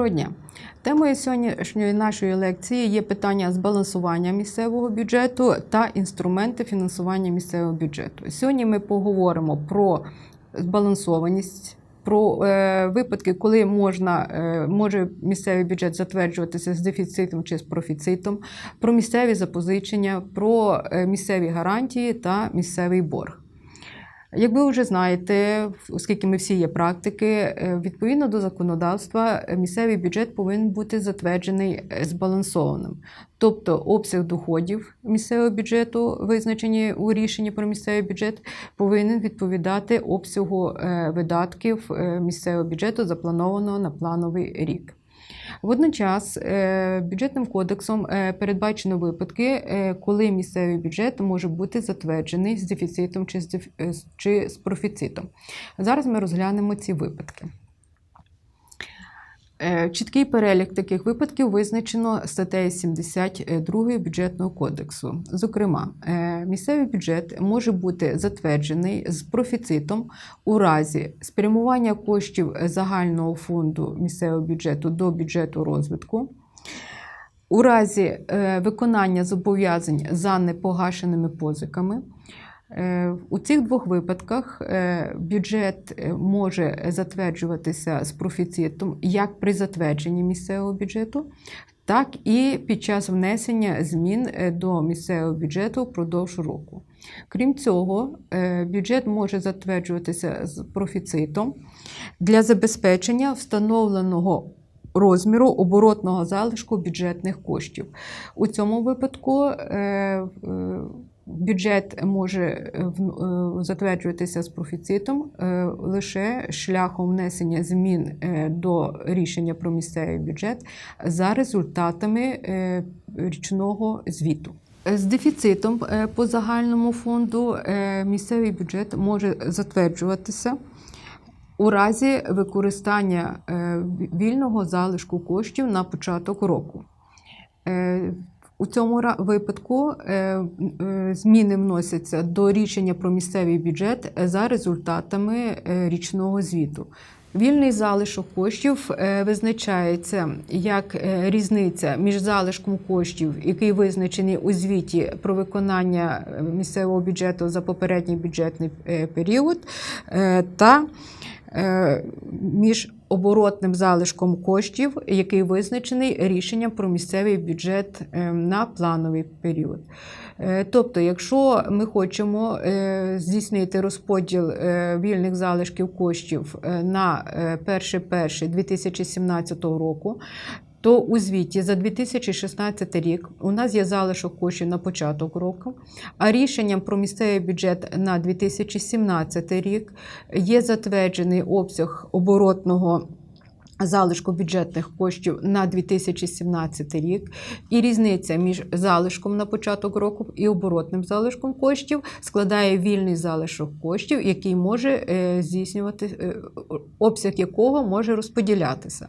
Доброго дня! Темою сьогоднішньої нашої лекції є питання збалансування місцевого бюджету та інструменти фінансування місцевого бюджету. Сьогодні ми поговоримо про збалансованість, про е, випадки, коли можна, е, може місцевий бюджет затверджуватися з дефіцитом чи з профіцитом, про місцеві запозичення, про е, місцеві гарантії та місцевий борг. Як ви вже знаєте, оскільки ми всі є практики, е, відповідно до законодавства, е, місцевий бюджет повинен бути затверджений е, збалансованим. Тобто обсяг доходів місцевого бюджету, визначені у рішенні про місцевий бюджет, повинен відповідати обсягу видатків місцевого бюджету, запланованого на плановий рік. Водночас е, бюджетним кодексом е, передбачено випадки, е, коли місцевий бюджет може бути затверджений з дефіцитом чи з, профіцитом. Зараз ми розглянемо ці випадки. Е, Чіткий перелік таких випадків визначено статтею 72 бюджетного кодексу. Зокрема, е, місцевий бюджет може бути затверджений з профіцитом у разі спрямування коштів загального фонду місцевого бюджету до бюджету розвитку. У разі е, виконання зобов'язань за непогашеними позиками. Е, У цих двох випадках е, бюджет е, може затверджуватися з профіцитом як при затвердженні місцевого бюджету, так і під час внесення змін до місцевого бюджету впродовж року. Крім цього, бюджет може затверджуватися з профіцитом для забезпечення встановленого розміру оборотного залишку бюджетних коштів. У цьому випадку бюджет може е, е, затверджуватися з профіцитом е, лише шляхом внесення змін до рішення про місцевий бюджет за результатами річного звіту. З дефіцитом по загальному фонду місцевий бюджет може затверджуватися у разі використання вільного залишку коштів на початок року. Е, У цьому випадку е, е, зміни вносяться до рішення про місцевий бюджет за результатами е, річного звіту. Вільний залишок коштів е, визначається як е, різниця між залишком коштів, який визначений у звіті про виконання е, місцевого бюджету за попередній бюджетний е, період, е, та е, між оборотним залишком коштів, який визначений рішенням про місцевий бюджет е, на плановий період. Е, Тобто, якщо ми хочемо е, здійснити розподіл вільних залишків коштів на 1.1.2017 року, то у звіті за 2016 рік у нас є залишок коштів на початок року, а рішенням про місцевий бюджет на 2017 рік є затверджений обсяг оборотного. Залишку бюджетних коштів на 2017 рік, і різниця між залишком на початок року і оборотним залишком коштів складає вільний залишок коштів, який може е, здійснювати е, обсяг якого може розподілятися.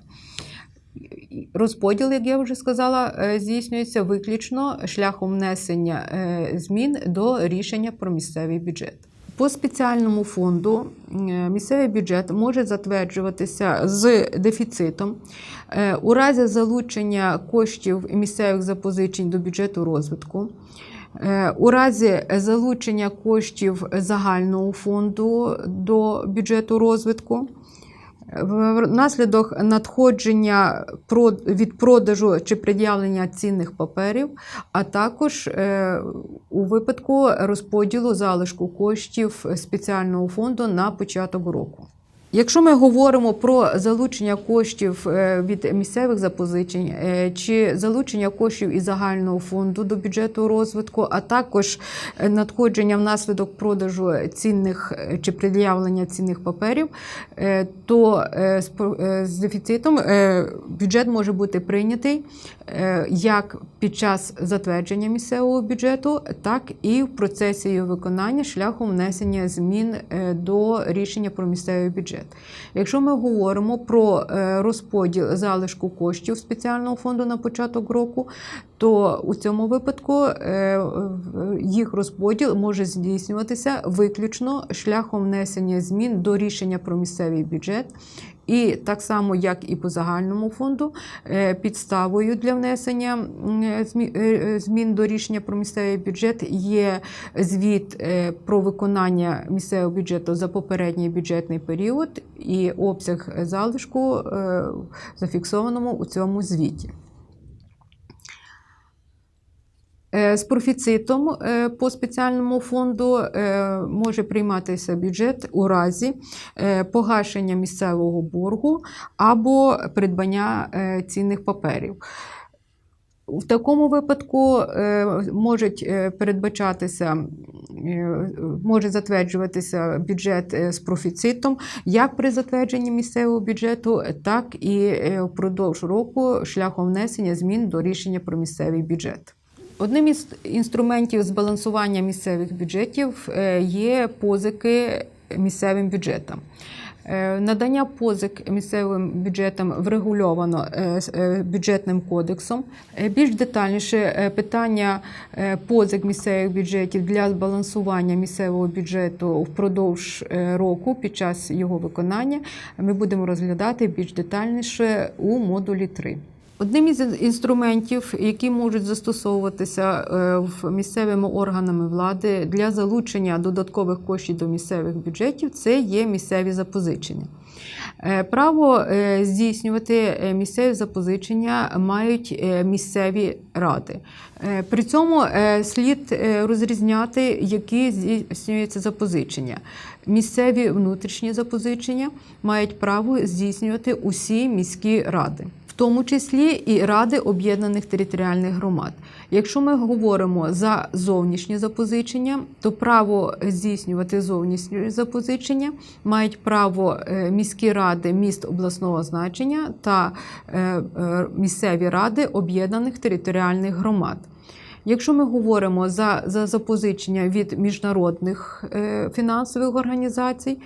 Розподіл, як я вже сказала, е, здійснюється виключно шляхом внесення е, змін до рішення про місцевий бюджет. По спеціальному фонду е, місцевий бюджет може затверджуватися з дефіцитом у разі залучення коштів місцевих запозичень до бюджету розвитку. У разі залучення коштів загального фонду до бюджету розвитку, внаслідок надходження від продажу чи пред'явлення цінних паперів, а також е, у випадку розподілу залишку коштів спеціального фонду на початок року. Якщо ми говоримо про залучення коштів е, від місцевих запозичень е, чи залучення коштів із загального фонду до бюджету розвитку, а також е, надходження внаслідок продажу цінних чи пред'явлення цінних паперів, то з дефіцитом бюджет може бути прийнятий як під час затвердження місцевого бюджету, так і в процесі його виконання шляхом внесення змін до рішення про місцевий бюджет. Якщо ми говоримо про е, розподіл залишку коштів спеціального фонду на початок року, то у цьому випадку е, їх розподіл може здійснюватися виключно шляхом внесення змін до рішення про місцевий бюджет. І так само, як і по загальному фонду, е, підставою для внесення е, е, змін до рішення про місцевий бюджет є звіт про виконання місцевого бюджету за попередній бюджетний період і обсяг залишку зафіксованому у цьому звіті. Е, З профіцитом е, по спеціальному фонду е, може прийматися бюджет у разі е, погашення місцевого боргу або придбання е, цінних паперів. В такому випадку е, можуть е, передбачатися, е, може затверджуватися бюджет е, з профіцитом як при затвердженні місцевого бюджету, так і е, впродовж року шляхом внесення змін до рішення про місцевий бюджет. Одним із інструментів збалансування місцевих бюджетів е, є позики місцевим бюджетам. Е, Надання позик місцевим бюджетам врегульовано е, бюджетним кодексом. Більш детальніше питання позик місцевих бюджетів для збалансування місцевого бюджету впродовж року під час його виконання ми будемо розглядати більш детальніше у модулі 3. Одним із інструментів, які можуть застосовуватися е, місцевими органами влади для залучення додаткових коштів до місцевих бюджетів, це є місцеві запозичення. Е, Право е, здійснювати місцеві запозичення мають місцеві ради. При цьому слід розрізняти, які здійснюються запозичення. Місцеві внутрішні запозичення мають право здійснювати усі міські ради. Тому числі і ради об'єднаних територіальних громад. Якщо ми говоримо за зовнішні запозичення, то право здійснювати зовнішні запозичення мають право е, міські ради міст обласного значення та е, е, місцеві ради об'єднаних територіальних громад. Якщо ми говоримо за, за запозичення від міжнародних фінансових організацій,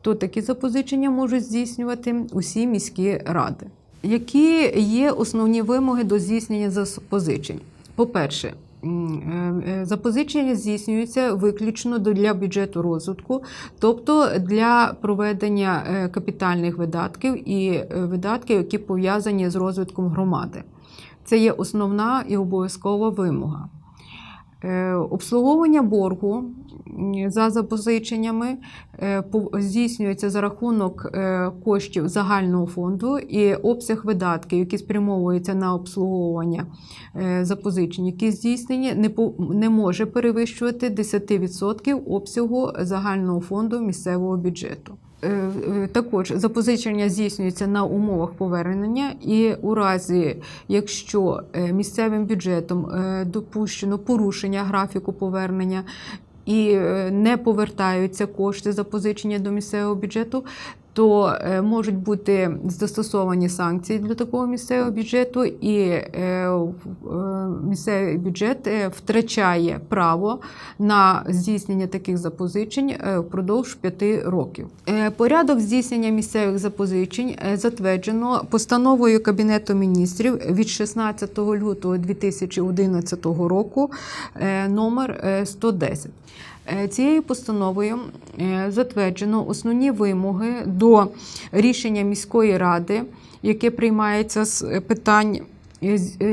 то такі запозичення можуть здійснювати усі міські ради. Які є основні вимоги до здійснення запозичень? По-перше, е, е, запозичення здійснюються виключно для бюджету розвитку, тобто для проведення е, капітальних видатків і видатків, які пов'язані з розвитком громади. Це є основна і обов'язкова вимога. Обслуговування боргу за запозиченнями е, здійснюється за рахунок е, коштів загального фонду і обсяг видатків, які спрямовуються на обслуговування е, запозичень, які здійснені, не може перевищувати 10% обсягу загального фонду місцевого бюджету. Також запозичення здійснюється на умовах повернення, і у разі, якщо місцевим бюджетом допущено порушення графіку повернення і е, не повертаються кошти запозичення до місцевого бюджету, то е, можуть бути застосовані санкції для такого місцевого бюджету, і е, е, місцевий бюджет втрачає право на здійснення таких запозичень впродовж п'яти років. Порядок здійснення місцевих запозичень затверджено постановою Кабінету міністрів від 16 лютого 2011 року номер е, 110. Е, Цією постановою е, затверджено основні вимоги до рішення міської ради, яке приймається з питань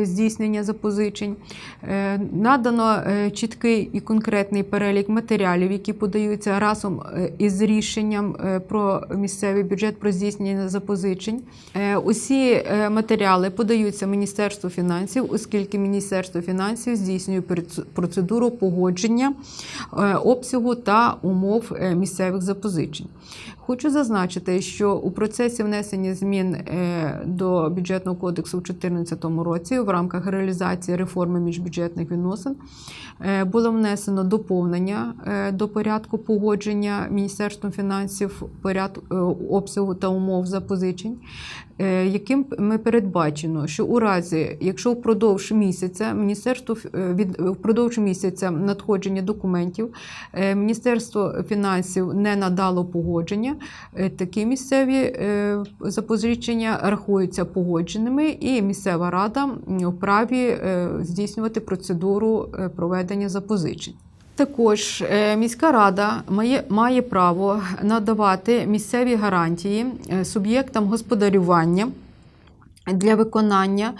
здійснення запозичень. Е, Надано е, чіткий і конкретний перелік матеріалів, які подаються разом е, із рішенням е, про місцевий бюджет про здійснення запозичень. Е, Усі е, матеріали подаються Міністерству фінансів, оскільки Міністерство фінансів здійснює процедуру погодження е, обсягу та умов е, місцевих запозичень. Хочу зазначити, що у процесі внесення змін е, до бюджетного кодексу у 2014 році в рамках реалізації реформи міжбюджетних відносин е, було внесено доповнення е, до порядку погодження Міністерством фінансів порядку обсягу та умов запозичень, яким ми передбачено, що у разі, якщо впродовж місяця міністерство е, від впродовж місяця надходження документів е, Міністерство фінансів не надало погодження, е, такі місцеві е, запозичення рахуються погодженими, і місцева рада вправі е, здійснювати процедуру е, проведення запозичень. Також е, міська рада має, має право надавати місцеві гарантії е, суб'єктам господарювання для виконання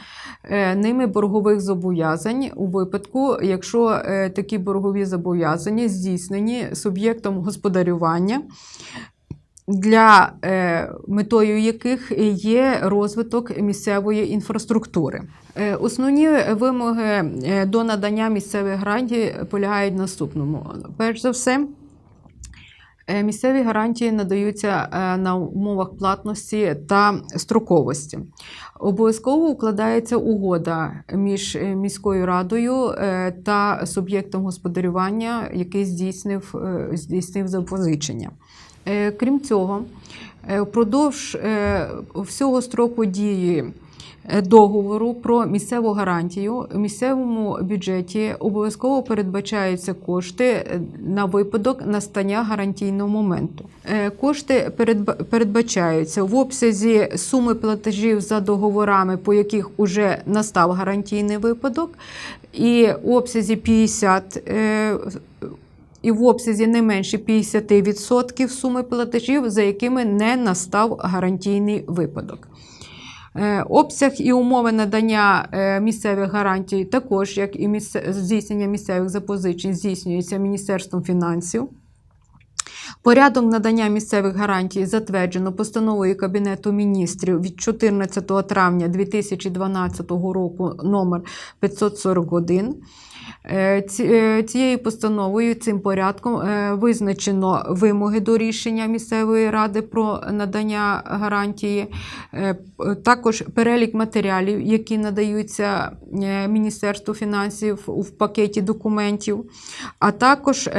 е, ними боргових зобов'язань у випадку, якщо такі боргові зобов'язання здійснені суб'єктом господарювання. Для е, метою яких є розвиток місцевої інфраструктури. Е, Основні вимоги е, до надання місцевих гарантій полягають в наступному. Перш за все, місцеві гарантії надаються на умовах платності та строковості. Обов'язково укладається угода між міською радою та суб'єктом господарювання, який здійснив, здійснив запозичення. Е, Крім цього, е, впродовж е, всього строку дії договору про місцеву гарантію в місцевому бюджеті обов'язково передбачаються кошти на випадок настання гарантійного моменту. Кошти передбачаються в обсязі суми платежів за договорами, по яких уже настав гарантійний випадок, і в обсязі 50 е, і в обсязі не менше 50% суми платежів, за якими не настав гарантійний випадок. Е, Обсяг і умови надання е, місцевих гарантій, також як і здійснення місцевих запозичень, здійснюється Міністерством фінансів. Порядок надання місцевих гарантій затверджено постановою Кабінету міністрів від 14 травня 2012 року номер 541. Е, е, Цією постановою, цим порядком е, визначено вимоги до рішення місцевої ради про надання гарантії, також перелік матеріалів, які надаються Міністерству фінансів в пакеті документів, а також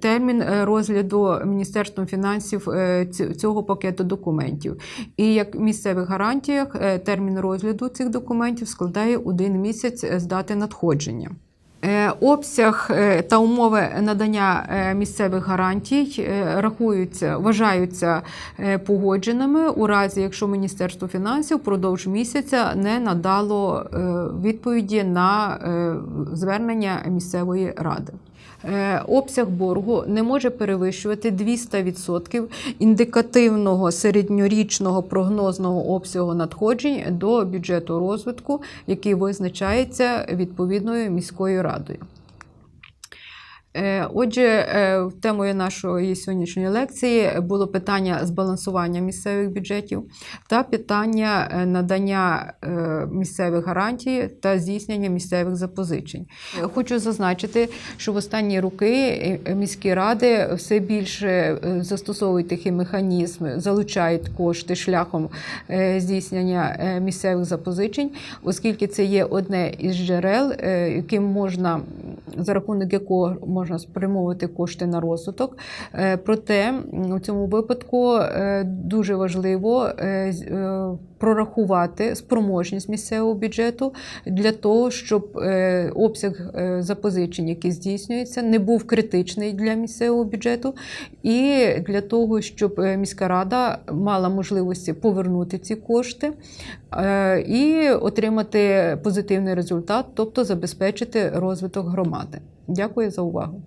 термін розгляду Міністерством фінансів е, цього пакету документів. І як в місцевих гарантіях е, термін розгляду цих документів складає один місяць з дати надходження. Е, Обсяг е, та умови надання е, місцевих гарантій е, рахуються, вважаються е, погодженими у разі, якщо Міністерство фінансів впродовж місяця не надало е, відповіді на е, звернення місцевої ради. Е, Обсяг боргу не може перевищувати 200% індикативного середньорічного прогнозного обсягу надходжень до бюджету розвитку, який визначається відповідною міською радою. Е, Отже, е, темою нашої сьогоднішньої лекції було питання збалансування місцевих бюджетів та питання е, надання місцевих гарантій та здійснення місцевих запозичень. Хочу зазначити, що в останні роки міські ради все більше застосовують такий механізм, залучають кошти шляхом здійснення місцевих запозичень, оскільки це є одне із джерел, яким можна за рахунок якого можна спрямовувати кошти на розвиток. Е, Проте в цьому випадку е, дуже важливо е, прорахувати спроможність місцевого бюджету для того, щоб е, обсяг е, запозичень, який здійснюється, не був критичний для місцевого бюджету, і для того, щоб е, міська рада мала можливості повернути ці кошти і отримати позитивний результат, тобто забезпечити розвиток громади. Дякую за увагу.